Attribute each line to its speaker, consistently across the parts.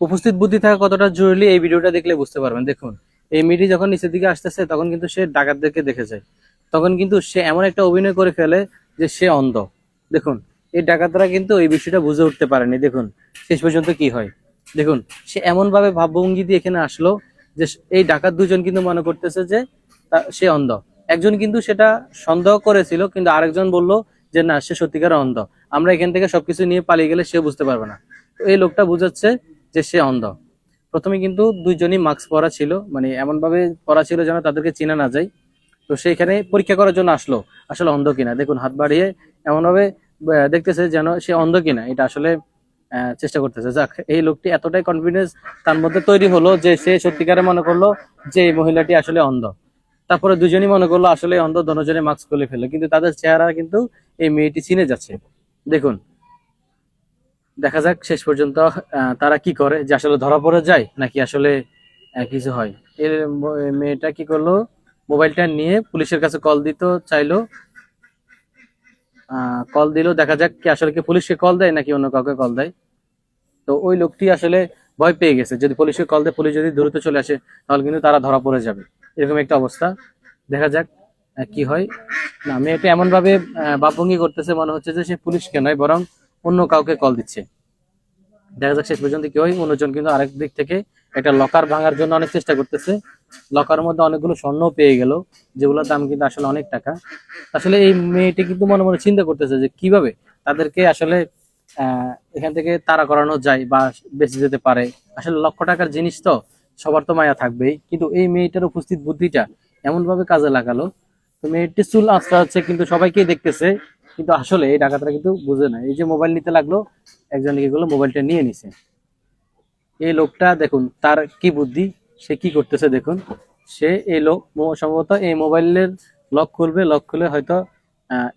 Speaker 1: উপস্থিত বুদ্ধি থাকা কতটা জরুরি এই ভিডিওটা দেখলে বুঝতে পারবেন। দেখুন, এই মেয়েটি যখন নিচের দিকে আসতেছে, তখন কিন্তু সে ডাকাতদেরকে দেখে যায়। তখন কিন্তু সে এমন একটা অভিনয় করে ফেলে যে সে অন্ধ। দেখুন, এই ডাকাতরা কিন্তু এই বিষয়টা বুঝে উঠতে পারেনি। দেখুন, শেষ পর্যন্ত কি হয়? দেখুন, সে এমন ভাবে ভাবভঙ্গি দিয়ে এখানে আসলো যে এই ডাকাত দুজন কিন্তু মনে করতেছে যে সে অন্ধ। একজন কিন্তু সেটা সন্দেহ করেছিল, কিন্তু আরেকজন বলল যে না, সে সত্যিকার অন্ধ। আমরা এখান থেকে সবকিছু নিয়ে পালিয়ে গেলে সে বুঝতে পারবে না। তো এই লোকটা বুঝাচ্ছে যে সে অন্ধ। প্রথমে কিন্তু দুইজনই মাস্ক পরা ছিল মানে এমন ভাবে পরা ছিল যেন তাদেরকে চেনা না যায়। তো সেইখানে পরীক্ষা করার জন্য আসলো আসলে অন্ধ কিনা? দেখুন হাত বাড়িয়ে এমন ভাবে আহ, দেখতেছে যেন সে অন্ধ কিনা? এটা আসলে চেষ্টা করতেছে। যাক এই লোকটি এতটাই কনফিডেন্স তার মধ্যে তৈরি হলো যে সে সত্যিকারে মনে করল যে এই মহিলাটি আসলে অন্ধ। তারপরে দুজনই মনে করল আসলে অন্ধ দনজনে মাস্ক খুলে ফেলল। কিন্তু তাদের চেহারা কিন্তু এই মেয়েটি চিনে যাচ্ছে। দেখুন দেখা যাক শেষ পর্যন্ত তারা কি করে, যে আসলে ধরা পড়ে যায় নাকি আসলে কিছু হয়। এর মেয়েটা কি করল? মোবাইলটা নিয়ে পুলিশের কাছে কল দিত, চাইলো কল দিল, দেখা যাক কি আসলে কি পুলিশকে কল দেয় নাকি অন্য কাউকে কল দেয়। তো ওই লোকটি আসলে ভয় পেয়ে গেছে, যদি পুলিশকে কল দেয়, পুলিশ যদি দ্রুত চলে আসে, তাহলে কিন্তু তারা ধরা পড়ে যাবে। এরকম একটা অবস্থা। দেখা যাক কি হয়। না, মেয়েটা এমন ভাবে বাপভঙ্গি করতেছে, মনে হচ্ছে যে সে পুলিশকে নয়, বরং অন্য কাউকে কল দিচ্ছে। দেখা যাক শেষ পর্যন্ত কি হয়। অন্যজন কিন্তু আরেক দিক থেকে একটা লকার ভাঙার জন্য অনেক চেষ্টা করতেছে। লকার মধ্যে অনেকগুলো স্বর্ণ পেয়ে গেল, যেগুলোর দাম কিন্তু আসলে অনেক টাকা। আসলে এই মেয়েটি কিন্তু মনে মনে চিন্তা করতেছে যে কীভাবে তাদেরকে আসলে এখান থেকে তাড়া করানো যায় বা বেঁচে যেতে পারে। আসলে লক্ষ টাকার জিনিস তো, সবার তো মায়া থাকবেই। কিন্তু এই মেয়েটার উপস্থিত বুদ্ধিটা এমন ভাবে কাজে লাগালো। তো মেয়েটি চুল আঁচড়া হচ্ছে কিন্তু সবাইকেই দেখতেছে। কিন্তু আসলে এই ডাকাতরা কিন্তু বুঝে না। এই যে মোবাইল নিতে লাগল একজন কি করল? মোবাইলটা নিয়ে নিছে। এই লোকটা দেখুন, তার কি বুদ্ধি, সে কি করতেছে দেখুন। সে এই লোক সম্ভবত এই মোবাইলের লক খুলবে লক খুলে হয়তো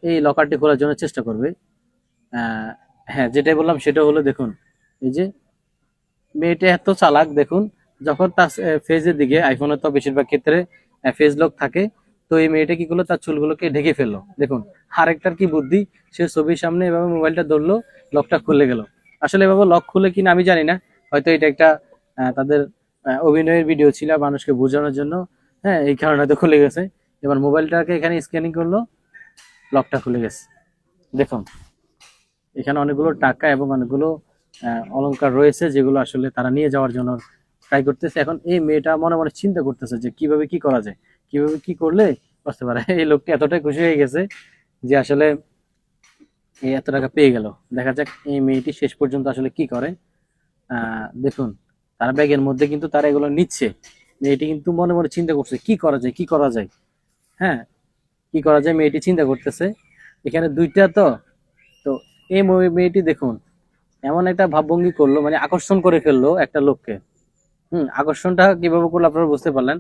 Speaker 1: এই লকারটি খোলার জন্য চেষ্টা করবে। হ্যাঁ যেটাই বললাম সেটা হলো দেখুন, এই যে মেয়েটা এত চালাক দেখুন, যখন তার ফেজের দিকে আইফোনে তো বেশিরভাগ ক্ষেত্রে ফেজ লক থাকে তো এই মেয়েটা কি করল? তার চুলগুলোকে ঢেকে ফেলল। দেখুন আরেকটার কি বুদ্ধি? সে ছবির সামনে এভাবে মোবাইলটা ধরলো লকটা খুলে গেল। আসলে এভাবে লক খুলে কিনা আমি জানি না। হয়তো এটা একটা তাদের অভিনয়ের ভিডিও ছিল মানুষকে বোঝানোর জন্য। হ্যাঁ এই কারণে হয়তো খুলে গেছে। এবার মোবাইলটাকে এখানে স্ক্যানিং করল লকটা খুলে গেছে। দেখুন এখানে অনেকগুলো টাকা এবং অনেকগুলো আহ, অলংকার রয়েছে যেগুলো আসলে তারা নিয়ে যাওয়ার জন্য ট্রাই করতেছে। এখন এই মেয়েটা মনে মনে চিন্তা করতেছে যে কীভাবে কি করা যায়। কীভাবে কি করলে বুঝতে পারে? এই লোকটি এতটাই খুশি হয়ে গেছে যে আসলে এই এত টাকা পেয়ে গেল। দেখা যাক এই মেয়েটি শেষ পর্যন্ত আসলে কি করে। দেখুন, তার ব্যাগের মধ্যে কিন্তু তারা এগুলো নিচ্ছে। মেয়েটি কিন্তু মনে মনে চিন্তা করছে, কি করা যায়, কি করা যায়? হ্যাঁ কি করা যায় মেয়েটি চিন্তা করতেছে। এখানে দুইটা তো তো এই মেয়েটি দেখুন, এমন একটা ভাবভঙ্গি করল মানে আকর্ষণ করে ফেলল একটা লোককে। হুম, আকর্ষণটা কীভাবে করল আপনারা বুঝতে পারলেন।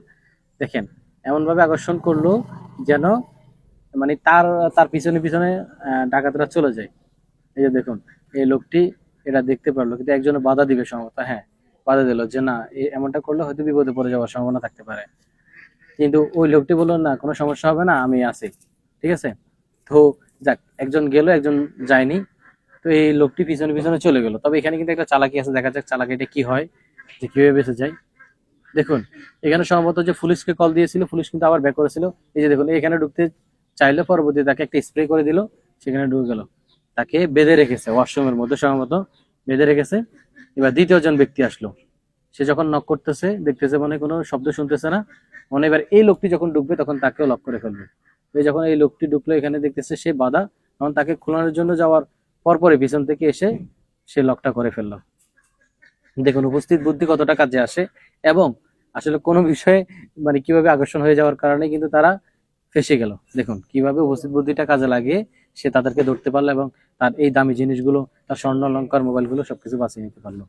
Speaker 1: দেখেন এমন ভাবে আকর্ষণ করল যেন মানে তার তার পিছনে পিছনে ডাকাতরা চলে যায়। এই যে দেখুন, এই লোকটি এটা দেখতে পারল, কিন্তু একজনে বাধা দিবে সম্ভবত হ্যাঁ বাধা দিল যে না এমনটা করলে হয়তো বিপদে পড়ে যাওয়ার সম্ভাবনা থাকতে পারে। কিন্তু ওই লোকটি বলল, না, কোনো সমস্যা হবে না, আমি আছি। ঠিক আছে? তো যাক, একজন গেল, একজন যায়নি। তো এই লোকটি পিছনে পিছনে চলে গেল। তবে এখানে কিন্তু একটা চালাকি আছে, দেখা যাক চালাকিটা কি হয়, যে কীভাবে বেঁচে যায়। দেখুন, এখানে সম্ভবত যে পুলিশকে কল দিয়েছিল, পুলিশ কিন্তু আবার ব্যাক করেছিল। এই যে দেখুন, এখানে ঢুকতে চাইলে পরবর্তী তাকে একটা স্প্রে করে দিল, সেখানে ঢুকে গেল। তাকে বেঁধে রেখেছে ওয়াশরুমের মধ্যে সম্ভবত বেঁধে রেখেছে। এবার দ্বিতীয় জন ব্যক্তি আসলো। সে যখন নক করতেছে, দেখতেছে মানে কোনো শব্দ শুনতেছে না। মানে এবার এই লোকটি যখন ঢুকবে, তখন তাকেও লক করে ফেলবে। এই যখন এই লোকটি ঢুকলো, এখানে দেখতেছে সে বাধা। তখন তাকে খোলানোর জন্য যাওয়ার পরপরই পিছন থেকে এসে সে লকটা করে ফেলল। দেখুন, উপস্থিত বুদ্ধি কতটা কাজে আসে এবং আসলে কোনো বিষয়ে মানে কীভাবে আকর্ষণ হয়ে যাওয়ার কারণে কিন্তু তারা ফেসে গেল। দেখুন, কীভাবে উপস্থিত বুদ্ধিটা কাজে লাগিয়ে সে তাদেরকে ধরতে পারল এবং তার এই দামি জিনিসগুলো, তার স্বর্ণ অলঙ্কার মোবাইলগুলো সবকিছু বাঁচিয়ে নিতে পারল।